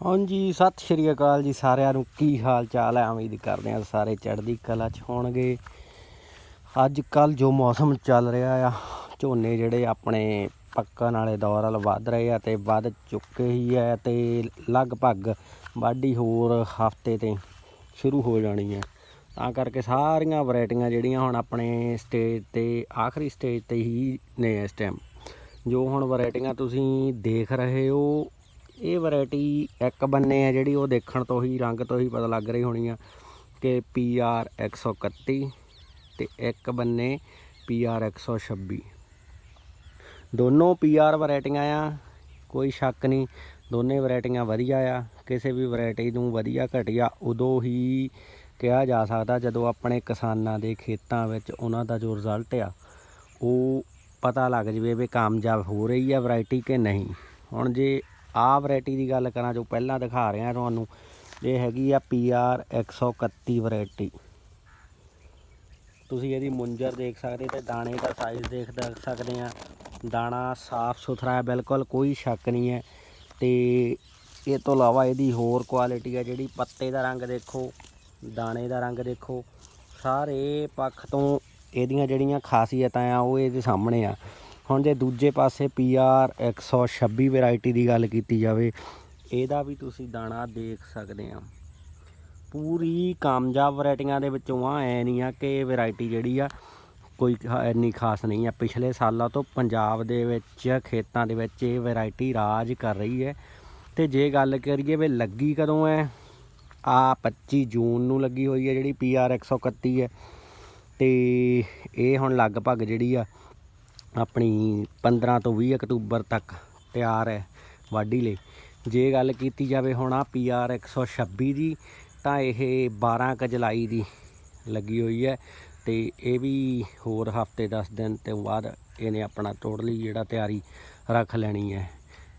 ਹਾਂਜੀ, ਸਤਿ ਸ਼੍ਰੀ ਅਕਾਲ ਜੀ ਸਾਰਿਆਂ ਨੂੰ। ਕੀ ਹਾਲ ਚਾਲ ਹੈ? ਉਮੀਦ ਕਰਦੇ ਹਾਂ ਸਾਰੇ ਚੜ੍ਹਦੀ ਕਲਾ 'ਚ ਹੋਣਗੇ। ਅੱਜ ਕੱਲ ਜੋ ਮੌਸਮ ਚੱਲ ਰਿਹਾ ਆ, ਝੋਨੇ ਜਿਹੜੇ ਆਪਣੇ ਪੱਕਣ ਵਾਲੇ ਦੌਰ ਵੱਲ ਵੱਧ ਰਹੇ ਆ ਤੇ ਵੱਧ ਚੁੱਕੇ ਹੀ ਹੈ ਤੇ ਲਗਭਗ ਵਾਢੀ ਹੋਰ ਹਫ਼ਤੇ ਤੇ ਸ਼ੁਰੂ ਹੋ ਜਾਣੀ ਹੈ ਤਾਂ ਕਰਕੇ ਸਾਰੀਆਂ ਵੈਰਾਈਟੀਆਂ ਜਿਹੜੀਆਂ ਹੁਣ ਆਪਣੇ ਸਟੇਜ ਤੇ, ਆਖਰੀ ਸਟੇਜ ਤੇ ਹੀ ਨੇ ਇਸ ਟਾਈਮ ਜੋ ਹੁਣ ਵੈਰਾਈਟੀਆਂ ਤੁਸੀਂ ਦੇਖ ਰਹੇ ਹੋ ਇਹ ਵੈਰਾਈਟੀ ਇੱਕ ਬੰਨੇ ਆ ਜਿਹੜੀ ਉਹ ਦੇਖਣ ਤੋਂ ਹੀ, ਰੰਗ ਤੋਂ ਹੀ ਪਤਾ ਲੱਗ ਰਹੀ ਹੋਣੀ ਆ ਕਿ PR 131 ਤੇ ਇੱਕ ਬੰਨੇ PR 126 ਦੋਨੋਂ PR ਵੈਰਾਈਟੀਆਂ ਆ, ਕੋਈ ਸ਼ੱਕ ਨਹੀਂ, ਦੋਨੇ ਵੈਰਾਈਟੀਆਂ ਵਧੀਆ ਆ, ਕਿਸੇ ਵੀ ਵੈਰਾਈਟੀ ਨੂੰ ਵਧੀਆ ਘਟੀਆ ਉਦੋਂ ਹੀ ਕਿਹਾ ਜਾ ਸਕਦਾ ਜਦੋਂ ਆਪਣੇ ਕਿਸਾਨਾਂ ਦੇ ਖੇਤਾਂ ਵਿੱਚ ਉਹਨਾਂ ਦਾ ਜੋ ਰਿਜ਼ਲਟ ਆ, ਉਹ ਪਤਾ ਲੱਗ ਜਵੇ ਵੀ ਕਾਮਯਾਬ ਹੋ ਰਹੀ ਆ ਵੈਰਾਈਟੀ ਕਿ ਨਹੀਂ। ਹੁਣ ਜੇ ਆਹ ਵੈਰਾਈਟੀ ਦੀ ਗੱਲ ਕਰਾਂ ਜੋ ਪਹਿਲਾਂ ਦਿਖਾ ਰਿਹਾ ਤੁਹਾਨੂੰ, ਇਹ ਹੈਗੀ ਆ PR 131 ਵੈਰਾਈਟੀ ਤੁਸੀਂ ਇਹਦੀ ਮੁੰਜਰ ਦੇਖ ਸਕਦੇ ਤੇ ਦਾਣੇ ਦਾ ਸਾਈਜ਼ ਦੇਖ ਦ- ਸਕਦੇ ਆ। ਦਾਣਾ ਸਾਫ਼ ਸੁਥਰਾ ਹੈ, ਬਿਲਕੁਲ ਕੋਈ ਸ਼ੱਕ ਨਹੀਂ ਹੈ। ਤੇ ਇਹ ਤੋਂ ਇਲਾਵਾ ਇਹਦੀ ਹੋਰ ਕੁਆਲਿਟੀ ਹੈ ਜਿਹੜੀ ਪੱਤੇ ਦਾ ਰੰਗ ਦੇਖੋ, ਦਾਣੇ ਦਾ ਰੰਗ ਦੇਖੋ। ਸਾਰੇ ਪੱਖ ਤੋਂ ਇਹਦੀਆਂ ਜਿਹੜੀਆਂ ਖਾਸੀਅਤਾਂ ਆ ਉਹ ਇਹਦੇ ਸਾਹਮਣੇ ਆ। ਹੁਣ ਜੇ ਦੂਜੇ ਪਾਸੇ PR 126 ਵੈਰਾਈਟੀ ਦੀ ਗੱਲ ਕੀਤੀ ਜਾਵੇ, ਇਹਦਾ ਵੀ ਤੁਸੀਂ ਦਾਣਾ ਦੇਖ ਸਕਦੇ ਆ। ਪੂਰੀ ਕਾਮਯਾਬ ਵੈਰਾਈਟੀਆਂ ਦੇ ਵਿੱਚੋਂ ਆ, ਐ ਨਹੀਂ ਆ ਕਿ ਇਹ ਵੈਰਾਈਟੀ ਜਿਹੜੀ ਆ ਕੋਈ ਇੰਨੀ ਖਾਸ ਨਹੀਂ ਆ। ਪਿਛਲੇ ਸਾਲਾਂ ਤੋਂ ਪੰਜਾਬ ਦੇ ਵਿੱਚ, ਖੇਤਾਂ ਦੇ ਵਿੱਚ ਇਹ ਵੈਰਾਈਟੀ ਰਾਜ ਕਰ ਰਹੀ ਹੈ। ਤੇ ਜੇ ਗੱਲ ਕਰੀਏ ਵੀ ਲੱਗੀ ਕਦੋਂ ਹੈ, ਆ 25 ਜੂਨ ਨੂੰ ਲੱਗੀ ਹੋਈ ਹੈ ਜਿਹੜੀ PR 131 ਹੈ। ਤੇ ਇਹ ਹੁਣ ਲਗਭਗ ਜਿਹੜੀ ਆ ਆਪਣੀ 15 ਤੋਂ 20 ਅਕਤੂਬਰ ਤੱਕ ਤਿਆਰ ਹੈ ਵਾਢੀ ਲਈ। ਜੇ ਗੱਲ ਕੀਤੀ ਜਾਵੇ ਹੁਣ ਆ PR 126 ਦੀ, ਤਾਂ ਇਹ 12 ਕ ਜੁਲਾਈ ਦੀ ਲੱਗੀ ਹੋਈ ਹੈ ਤੇ ਇਹ ਵੀ ਹੋਰ ਹਫ਼ਤੇ 10 ਦਿਨ ਤੋਂ ਬਾਅਦ ਇਹਨੇ ਆਪਣਾ ਟੋਟਲੀ ਜਿਹੜਾ ਤਿਆਰੀ ਰੱਖ ਲੈਣੀ ਹੈ।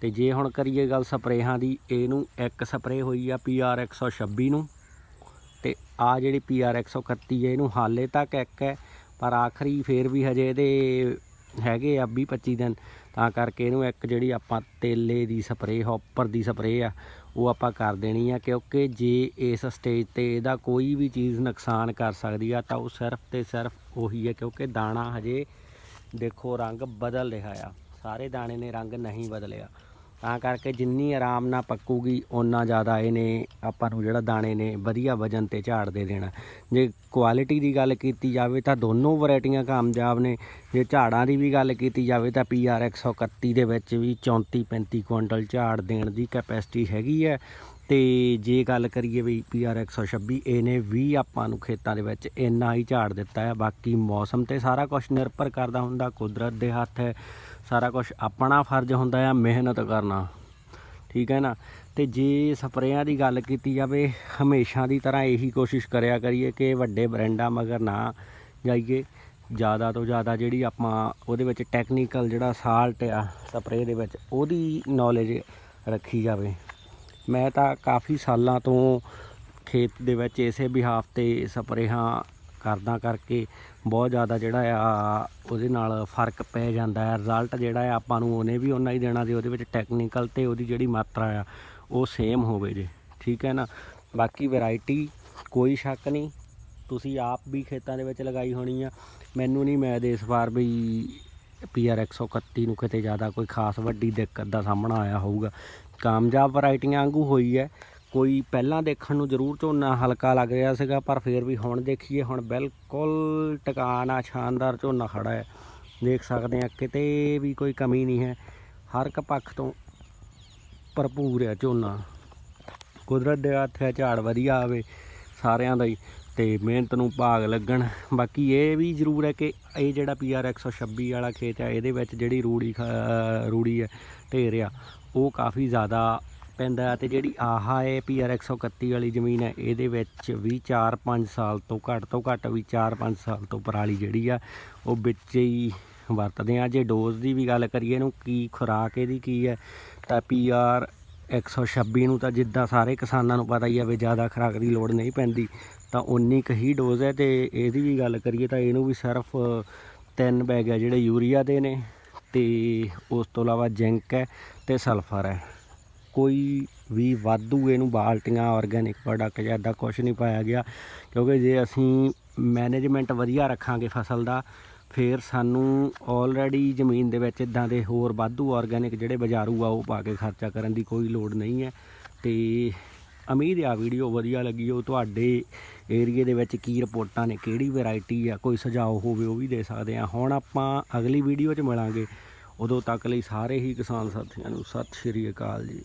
ਤੇ ਜੇ ਹੁਣ ਕਰੀਏ ਗੱਲ ਸਪਰੇਹਾਂ ਦੀ, ਇਹਨੂੰ ਇੱਕ ਸਪਰੇ ਹੋਈ ਆ PR 126 ਨੂੰ ਤੇ ਆ ਜਿਹੜੀ PR 131 ਹੈ, ਇਹਨੂੰ ਹਾਲੇ ਤੱਕ ਇੱਕ ਹੈ, ਪਰ ਆਖਰੀ ਫੇਰ ਵੀ ਹਜੇ ਇਹਦੇ ਹੈਗੇ ਆ 20 25 ਦਿਨ, ਤਾਂ ਕਰਕੇ ਇਹਨੂੰ ਇੱਕ ਜਿਹੜੀ ਆਪਾਂ ਤੇਲੇ ਦੀ ਸਪਰੇਅ, ਹੌਪਰ ਦੀ ਸਪਰੇਅ ਆ, ਉਹ ਆਪਾਂ ਕਰ ਦੇਣੀ ਆ, ਕਿਉਂਕਿ ਜੇ ਇਸ ਸਟੇਜ ਤੇ ਇਹਦਾ ਕੋਈ ਵੀ ਚੀਜ਼ ਨੁਕਸਾਨ ਕਰ ਸਕਦੀ ਆ, ਤਾਂ ਉਹ ਸਿਰਫ ਤੇ ਸਿਰਫ ਉਹੀ ਹੈ ਕਿਉਂਕਿ ਦਾਣਾ ਹਜੇ ਦੇਖੋ ਰੰਗ ਬਦਲ ਰਿਹਾ ਆ, ਸਾਰੇ ਦਾਣੇ ਨੇ ਰੰਗ ਨਹੀਂ ਬਦਲਿਆ। ਤਾਂ ਕਰਕੇ ਜਿੰਨੀ ਆਰਾਮ ਨਾਲ ਪੱਕੂਗੀ, ਓਨਾ ਜ਼ਿਆਦਾ ਇਹਨੇ ਆਪਾਂ ਨੂੰ ਜਿਹੜਾ ਦਾਣੇ ਨੇ ਵਧੀਆ ਵਜਨ ਤੇ ਝਾੜ ਦੇ ਦੇਣਾ। ਜੇ ਕੁਆਲਿਟੀ ਦੀ ਗੱਲ ਕੀਤੀ ਜਾਵੇ ਤਾਂ ਦੋਨੋਂ ਵੈਰਾਈਟੀਆਂ ਕਾਮਯਾਬ ਨੇ। ਜੇ ਝਾੜਾਂ ਦੀ ਵੀ ਗੱਲ ਕੀਤੀ ਜਾਵੇ ਤਾਂ PR 131 ਦੇ ਵਿੱਚ ਵੀ 34 35 ਕੁਇੰਟਲ ਝਾੜ ਦੇਣ ਦੀ ਕੈਪੈਸਿਟੀ ਹੈਗੀ ਹੈ। ਤੇ ਜੇ ਗੱਲ ਕਰੀਏ ਵੀ PR 126 ਇਹਨੇ ਵੀ ਆਪਾਂ ਨੂੰ ਖੇਤਾਂ ਦੇ ਵਿੱਚ ਇੰਨਾ ਹੀ ਝਾੜ ਦਿੱਤਾ ਹੈ। ਬਾਕੀ ਮੌਸਮ ਤੇ ਸਾਰਾ ਕੁਝ ਨਿਰਭਰ ਕਰਦਾ ਹੁੰਦਾ, ਕੁਦਰਤ ਦੇ ਹੱਥ ਹੈ। ਸਾਰਾ ਕੁਝ ਆਪਣਾ ਫਰਜ਼ ਹੁੰਦਾ ਆ, ਮਿਹਨਤ ਕਰਨਾ। ਠੀਕ ਹੈ ਨਾ? ਤੇ ਜੇ ਸਪਰੇਆਂ ਦੀ ਗੱਲ ਕੀਤੀ ਜਾਵੇ, ਹਮੇਸ਼ਾ ਦੀ ਤਰ੍ਹਾਂ ਇਹੀ ਕੋਸ਼ਿਸ਼ ਕਰਿਆ ਕਰੀਏ ਕਿ ਵੱਡੇ ਬ੍ਰਾਂਡਾਂ ਮਗਰ ਨਾ ਜਾਈਏ। ਜ਼ਿਆਦਾ ਤੋਂ ਜ਼ਿਆਦਾ ਜਿਹੜੀ ਆਪਾਂ ਉਹਦੇ ਵਿੱਚ ਟੈਕਨੀਕਲ ਜਿਹੜਾ ਸਾਲਟ ਆ ਸਪਰੇਅ ਦੇ ਵਿੱਚ, ਉਹਦੀ ਨੌਲੇਜ ਰੱਖੀ ਜਾਵੇ। ਮੈਂ ਤਾਂ ਕਾਫੀ ਸਾਲਾਂ ਤੋਂ ਖੇਤ ਦੇ ਵਿੱਚ ਇਸੇ ਬਿਹਾਫ ਤੇ ਸਪਰੇਹਾਂ ਕਰਦਾ ਕਰਕੇ ਬਹੁਤ ਜ਼ਿਆਦਾ ਜਿਹੜਾ ਆ, ਉਹਦੇ ਨਾਲ ਫ਼ਰਕ ਪੈ ਜਾਂਦਾ ਹੈ। ਰਿਜ਼ਲਟ ਜਿਹੜਾ ਆ, ਆਪਾਂ ਨੂੰ ਉਹਨੇ ਵੀ ਉਹਨਾਂ ਹੀ ਦੇਣਾ ਜੇ ਉਹਦੇ ਵਿੱਚ ਟੈਕਨੀਕਲ ਤੇ ਉਹਦੀ ਜਿਹੜੀ ਮਾਤਰਾ ਆ, ਉਹ ਸੇਮ ਹੋਵੇ ਜੇ। ਠੀਕ ਹੈ ਨਾ? ਬਾਕੀ ਵੈਰਾਈਟੀ ਕੋਈ ਸ਼ੱਕ ਨਹੀਂ। ਤੁਸੀਂ ਆਪ ਵੀ ਖੇਤਾਂ ਦੇ ਵਿੱਚ ਲਗਾਈ ਹੋਣੀ ਆ। ਮੈਨੂੰ ਨਹੀਂ ਮੈਂ ਇਸ ਵਾਰ ਵੀ PR 131 ਨੂੰ ਕਿਤੇ ਜ਼ਿਆਦਾ ਕੋਈ ਖਾਸ ਵੱਡੀ ਦਿੱਕਤ ਦਾ ਸਾਹਮਣਾ ਆਇਆ ਹੋਊਗਾ। ਕਾਮਯਾਬ ਵੈਰਾਈਟੀਆਂ ਵਾਂਗੂ ਹੋਈ ਹੈ। ਕੋਈ ਪਹਿਲਾਂ ਦੇਖਣ ਨੂੰ ਜ਼ਰੂਰ ਝੋਨਾ ਹਲਕਾ ਲੱਗ ਰਿਹਾ ਸੀਗਾ, ਪਰ ਫਿਰ ਵੀ ਹੁਣ ਦੇਖੀਏ, ਹੁਣ ਬਿਲਕੁਲ ਟਿਕਾਣਾ ਸ਼ਾਨਦਾਰ ਝੋਨਾ ਖੜਾ ਹੈ। ਦੇਖ ਸਕਦੇ ਆ ਕਿਤੇ ਵੀ ਕੋਈ ਕਮੀ ਨਹੀਂ ਹੈ। ਹਰ ਇੱਕ ਪੱਖ ਤੋਂ ਭਰਪੂਰ ਹੈ ਝੋਨਾ। ਕੁਦਰਤ ਦੇ ਹੱਥ ਹੈ, ਝਾੜ ਵਧੀਆ ਆਵੇ ਸਾਰਿਆਂ ਦਾ ਹੀ, ਤੇ ਮਿਹਨਤ ਨੂੰ ਭਾਗ ਲੱਗਣ। ਬਾਕੀ ਇਹ ਵੀ ਜ਼ਰੂਰ ਹੈ ਕਿ ਇਹ ਜਿਹੜਾ PR 126 ਵਾਲਾ ਖੇਤ ਹੈ, ਇਹਦੇ ਵਿੱਚ ਜਿਹੜੀ ਰੂੜੀ ਖ- ਰੂੜੀ ਹੈ, ਢੇਰ ਆ, ਉਹ ਕਾਫੀ ਜ਼ਿਆਦਾ ਪੈਂਦਾ ਹੈ ਤੇ ਜਿਹੜੀ ਆਹਾ ਹੈ PR 131 ਵਾਲੀ ਜ਼ਮੀਨ ਹੈ, ਇਹਦੇ ਵਿੱਚ ਵੀ 4-5 ਸਾਲ ਤੋਂ ਘੱਟ ਤੋਂ ਘੱਟ ਵੀ 4-5 ਸਾਲ ਤੋਂ ਪਰਾਲੀ ਜਿਹੜੀ ਆ, ਉਹ ਵਿੱਚ ਹੀ ਵਰਤਦੇ ਆ ਜੇ ਡੋਜ਼ ਦੀ ਵੀ ਗੱਲ ਕਰੀਏ, ਇਹਨੂੰ ਕੀ ਖੁਰਾਕ ਇਹਦੀ ਕੀ ਹੈ, ਤਾਂ PR 126 ਨੂੰ ਤਾਂ ਜਿੱਦਾਂ ਸਾਰੇ ਕਿਸਾਨਾਂ ਨੂੰ ਪਤਾ ਹੀ ਆ ਵੀ ਜ਼ਿਆਦਾ ਖੁਰਾਕ ਦੀ ਲੋੜ ਨਹੀਂ ਪੈਂਦੀ, ਤਾਂ ਉਨੀ ਕੁ ਹੀ ਡੋਜ਼ ਹੈ ਤੇ ਇਹਦੀ ਵੀ ਗੱਲ ਕਰੀਏ ਤਾਂ ਇਹਨੂੰ ਵੀ ਸਿਰਫ ਤਿੰਨ ਬੈਗ ਹੈ ਜਿਹੜੇ ਯੂਰੀਆ ਦੇ ਨੇ ਤੇ ਉਸ ਤੋਂ ਇਲਾਵਾ ਜ਼ਿੰਕ ਹੈ ਤੇ ਸਲਫਰ ਹੈ। ਕੋਈ ਵੀ ਵਾਧੂ ਇਹਨੂੰ ਬਾਲਟੀਆਂ ਆਰਗੈਨਿਕ ਪ੍ਰੋਡਕਟ ਜਾਂ ਇੱਦਾਂ ਕੁਝ ਨਹੀਂ ਪਾਇਆ ਗਿਆ, ਕਿਉਂਕਿ ਜੇ ਅਸੀਂ ਮੈਨੇਜਮੈਂਟ ਵਧੀਆ ਰੱਖਾਂਗੇ ਫਸਲ ਦਾ, ਫਿਰ ਸਾਨੂੰ ਆਲਰੇਡੀ ਜ਼ਮੀਨ ਦੇ ਵਿੱਚ ਇਦਾਂ ਦੇ ਹੋਰ ਵਾਧੂ ਆਰਗੈਨਿਕ ਜਿਹੜੇ ਬਾਜ਼ਾਰੂ ਆ, ਉਹ ਪਾ ਕੇ ਖਰਚਾ ਕਰਨ ਦੀ ਕੋਈ ਲੋੜ ਨਹੀਂ ਹੈ। ਤੇ ਉਮੀਦ ਆ ਵੀਡੀਓ ਵਧੀਆ ਲੱਗੀ ਹੋ ਤੁਹਾਡੇ ਏਰੀਏ ਦੇ ਵਿੱਚ ਕੀ ਰਿਪੋਰਟਾਂ ਨੇ, ਕਿਹੜੀ ਵੈਰਾਈਟੀ ਆ, ਕੋਈ ਸੁਝਾਅ ਹੋਵੇ ਉਹ ਵੀ ਦੇ ਸਕਦੇ ਆ ਹੁਣ ਆਪਾਂ ਅਗਲੀ ਵੀਡੀਓ 'ਚ ਮਿਲਾਂਗੇ। ਉਦੋਂ ਤੱਕ ਲਈ ਸਾਰੇ ਹੀ ਕਿਸਾਨ ਸਾਥੀਆਂ ਨੂੰ ਸਤਿ ਸ਼੍ਰੀ ਅਕਾਲ ਜੀ।